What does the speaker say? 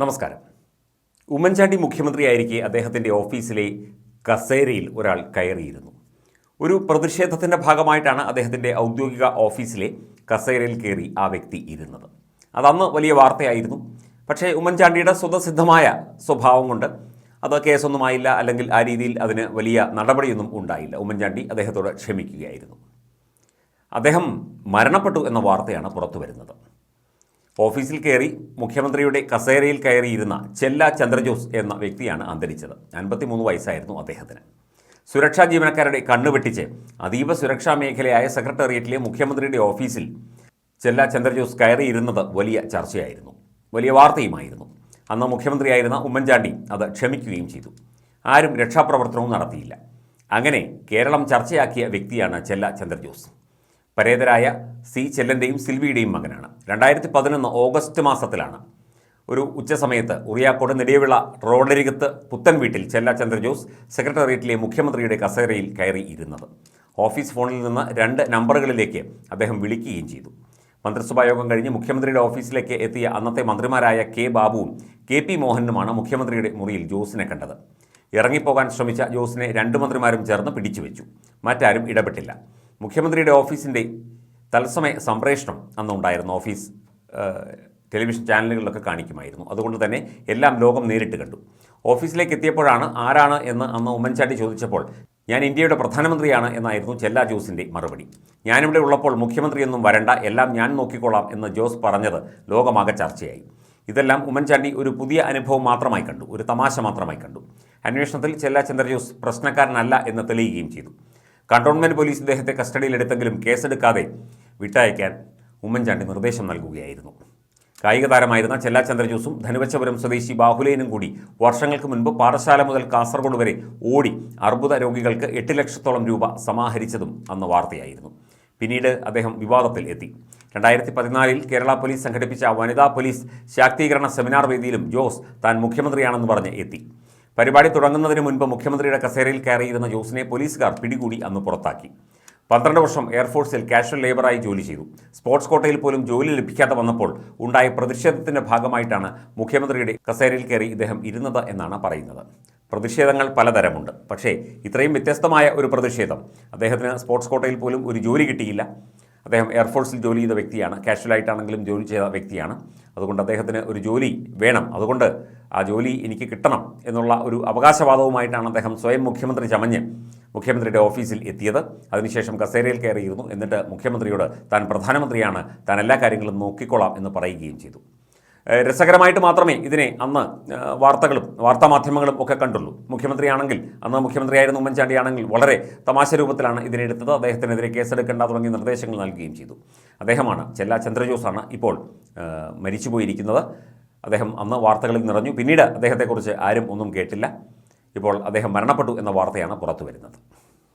നമസ്കാരം. ഉമ്മൻചാണ്ടി മുഖ്യമന്ത്രിയായിരിക്കെ അദ്ദേഹത്തിന്റെ ഓഫീസിലെ കസേരയിൽ ഒരാൾ കയറിയിരുന്നു. ഒരു പ്രതിഷേധത്തിന്റെ ഭാഗമായിട്ടാണ് അദ്ദേഹത്തിന്റെ ഔദ്യോഗിക ഓഫീസിലെ കസേരയിൽ കയറി ആ വ്യക്തി ഇരുന്നത്. അതന്ന് വലിയ വാർത്തയായിരുന്നു. പക്ഷേ ഉമ്മൻചാണ്ടിയുടെ സ്വതസിദ്ധമായ സ്വഭാവം കൊണ്ട് അത് കേസൊന്നുമായില്ല അല്ലെങ്കിൽ ആ രീതിയിൽ അതിന് വലിയ നടപടിയൊന്നും ഉണ്ടായില്ല. ഉമ്മൻചാണ്ടി അദ്ദേഹത്തോട് ക്ഷമിക്കുകയായിരുന്നു. അദ്ദേഹം മരണപ്പെട്ടു എന്ന വാർത്തയാണ് പുറത്തു വരുന്നത്. ഓഫീസിൽ കയറി മുഖ്യമന്ത്രിയുടെ കസേരയിൽ കയറിയിരുന്ന ചെല്ല ചന്ദ്രജോസ് എന്ന വ്യക്തിയാണ് അന്തരിച്ചത്. അൻപത്തിമൂന്ന് വയസ്സായിരുന്നു അദ്ദേഹത്തിന്. സുരക്ഷാ ജീവനക്കാരുടെ കണ്ണുവെട്ടിച്ച് അതീവ സുരക്ഷാ മേഖലയായ സെക്രട്ടേറിയറ്റിലെ മുഖ്യമന്ത്രിയുടെ ഓഫീസിൽ ചെല്ല ചന്ദ്രജോസ് കയറിയിരുന്നത് വലിയ ചർച്ചയായിരുന്നു. വലിയ വാർത്തയുമായിരുന്നു. അന്ന് മുഖ്യമന്ത്രിയായിരുന്ന ഉമ്മൻചാണ്ടി അത് ക്ഷമിക്കുകയും ചെയ്തു. ആരും രക്ഷാപ്രവർത്തനവും നടത്തിയില്ല. അങ്ങനെ കേരളം ചർച്ചയാക്കിയ വ്യക്തിയാണ് ചെല്ല ചന്ദ്രജോസ്. പരേതരായ സി ചെല്ലന്റെയും സിൽവിയുടെയും മകനാണ്. രണ്ടായിരത്തി പതിനൊന്ന് ഓഗസ്റ്റ് മാസത്തിലാണ്. ഒരു ഉച്ചസമയത്ത് ഉറിയാക്കോട് നെടിയവിള റോഡരികത്ത് പുത്തൻ വീട്ടിൽ ചെല്ല ചന്ദ്രജോസ് സെക്രട്ടേറിയറ്റിലെ മുഖ്യമന്ത്രിയുടെ കസേരയിൽ കയറി ഇരുന്നത്. ഓഫീസ് ഫോണിൽ നിന്ന് രണ്ട് നമ്പറുകളിലേക്ക് അദ്ദേഹം വിളിക്കുകയും ചെയ്തു. മന്ത്രിസഭാ യോഗം കഴിഞ്ഞ് മുഖ്യമന്ത്രിയുടെ ഓഫീസിലേക്ക് എത്തിയ അന്നത്തെ മന്ത്രിമാരായ കെ ബാബുവും കെ പി മോഹനുമാണ് മുഖ്യമന്ത്രിയുടെ മുറിയിൽ ജോസിനെ കണ്ടത്. ഇറങ്ങിപ്പോകാൻ ശ്രമിച്ച ജോസിനെ രണ്ട് മന്ത്രിമാരും ചേർന്ന് പിടിച്ചു വെച്ചു മറ്റാരും ഇടപെട്ടില്ല. മുഖ്യമന്ത്രിയുടെ ഓഫീസിന്റെ തത്സമയ സംപ്രേഷണം അന്നുണ്ടായിരുന്നു ഓഫീസ് ടെലിവിഷൻ ചാനലുകളിലൊക്കെ കാണിക്കുമായിരുന്നു. അതുകൊണ്ട് തന്നെ എല്ലാം ലോകം നേരിട്ട് കണ്ടു. ഓഫീസിലേക്ക് എത്തിയപ്പോഴാണ് ആരാണ് എന്ന് അന്ന് ഉമ്മൻചാണ്ടി ചോദിച്ചപ്പോൾ ഞാൻ ഇന്ത്യയുടെ പ്രധാനമന്ത്രിയാണ് എന്നായിരുന്നു ചെല്ലാ ജോസിന്റെ മറുപടി. ഞാനിവിടെ ഉള്ളപ്പോൾ മുഖ്യമന്ത്രിയൊന്നും വരണ്ട എല്ലാം ഞാൻ നോക്കിക്കോളാം എന്ന് ജോസ് പറഞ്ഞത് ലോകമാകെ ചർച്ചയായി. ഇതെല്ലാം ഉമ്മൻചാണ്ടി ഒരു പുതിയ അനുഭവം മാത്രമായി കണ്ടു ഒരു തമാശ മാത്രമായി കണ്ടു. അന്വേഷണത്തിൽ ചെല്ലാ ചന്ദ്രജോസ് പ്രശ്നക്കാരനല്ല എന്ന് തെളിയുകയും ചെയ്തു. കണ്ടോൺമെന്റ് പോലീസ് ഇദ്ദേഹത്തെ കസ്റ്റഡിയിലെടുത്തെങ്കിലും കേസെടുക്കാതെ വിട്ടയക്കാൻ ഉമ്മൻചാണ്ടി നിർദ്ദേശം നൽകുകയായിരുന്നു. കായിക താരമായിരുന്ന ചെല്ലാ ചന്ദ്രജോസും ധനുവച്ചപുരം സ്വദേശി ബാഹുലേനും കൂടി വർഷങ്ങൾക്ക് മുൻപ് പാഠശാല മുതൽ കാസർഗോഡ് വരെ ഓടി അർബുദ രോഗികൾക്ക് എട്ട് ലക്ഷത്തോളം രൂപ സമാഹരിച്ചതും അന്ന് വാർത്തയായിരുന്നു. പിന്നീട് അദ്ദേഹം വിവാദത്തിൽ എത്തി. രണ്ടായിരത്തി പതിനാലിൽ കേരള പോലീസ് സംഘടിപ്പിച്ച വനിതാ പോലീസ് ശാക്തീകരണ സെമിനാർ വേദിയിലും ജോസ് താൻ മുഖ്യമന്ത്രിയാണെന്ന് പറഞ്ഞ് എത്തി. പരിപാടി തുടങ്ങുന്നതിന് മുൻപ് മുഖ്യമന്ത്രിയുടെ കസേരയിൽ കയറിയിരുന്ന ജോസിനെ പോലീസുകാർ പിടികൂടി അന്ന് പുറത്താക്കി. പന്ത്രണ്ട് വർഷം എയർഫോഴ്സിൽ കാഷ്വൽ ലേബറായി ജോലി ചെയ്തു. സ്പോർട്സ് കോട്ടയിൽ പോലും ജോലി ലഭിക്കാതെ വന്നപ്പോൾ ഉണ്ടായ പ്രതിഷേധത്തിന്റെ ഭാഗമായിട്ടാണ് മുഖ്യമന്ത്രിയുടെ കസേരയിൽ കയറി ഇദ്ദേഹം ഇരുന്നത് എന്നാണ് പറയുന്നത്. പ്രതിഷേധങ്ങൾ പലതരമുണ്ട്. പക്ഷേ ഇത്രയും വ്യത്യസ്തമായ ഒരു പ്രതിഷേധം അദ്ദേഹത്തിന് സ്പോർട്സ് കോട്ടയിൽ പോലും ഒരു ജോലി കിട്ടിയില്ല. അദ്ദേഹം എയർഫോഴ്സിൽ ജോലി ചെയ്ത വ്യക്തിയാണ്. കാഷ്വലായിട്ടാണെങ്കിലും ജോലി ചെയ്ത വ്യക്തിയാണ്. അതുകൊണ്ട് അദ്ദേഹത്തിന് ഒരു ജോലി വേണം. അതുകൊണ്ട് ആ ജോലി എനിക്ക് കിട്ടണം എന്നുള്ള ഒരു അവകാശവാദവുമായിട്ടാണ് അദ്ദേഹം സ്വയം മുഖ്യമന്ത്രി ചമഞ്ഞ് മുഖ്യമന്ത്രിയുടെ ഓഫീസിൽ എത്തിയത്. അതിനുശേഷം കസേരയിൽ കയറിയിരുന്നു. എന്നിട്ട് മുഖ്യമന്ത്രിയോട് താൻ പ്രധാനമന്ത്രിയാണ് താൻ എല്ലാ കാര്യങ്ങളും നോക്കിക്കൊള്ളാം എന്ന് പറയുകയും ചെയ്തു. രസകരമായിട്ട് മാത്രമേ ഇതിനെ അന്ന് വാർത്തകളും വാർത്താമാധ്യമങ്ങളും ഒക്കെ കണ്ടുള്ളൂ. മുഖ്യമന്ത്രിയാണെങ്കിൽ അന്ന് മുഖ്യമന്ത്രിയായിരുന്ന ഉമ്മൻചാണ്ടിയാണെങ്കിൽ വളരെ തമാശ രൂപത്തിലാണ് ഇതിനെ എടുത്തത്. അദ്ദേഹത്തിനെതിരെ കേസെടുക്കേണ്ട തുടങ്ങിയ നിർദ്ദേശങ്ങൾ നൽകുകയും ചെയ്തു. അദ്ദേഹമാണ് ചെല്ലാ ചന്ദ്രജോസാണ് ഇപ്പോൾ മരിച്ചുപോയിരിക്കുന്നത്. അദ്ദേഹം അന്ന് വാർത്തകളിൽ നിറഞ്ഞു. പിന്നീട് അദ്ദേഹത്തെക്കുറിച്ച് ആരും ഒന്നും കേട്ടില്ല. ഇപ്പോൾ അദ്ദേഹം മരണപ്പെട്ടു എന്ന വാർത്തയാണ് പുറത്തു വരുന്നത്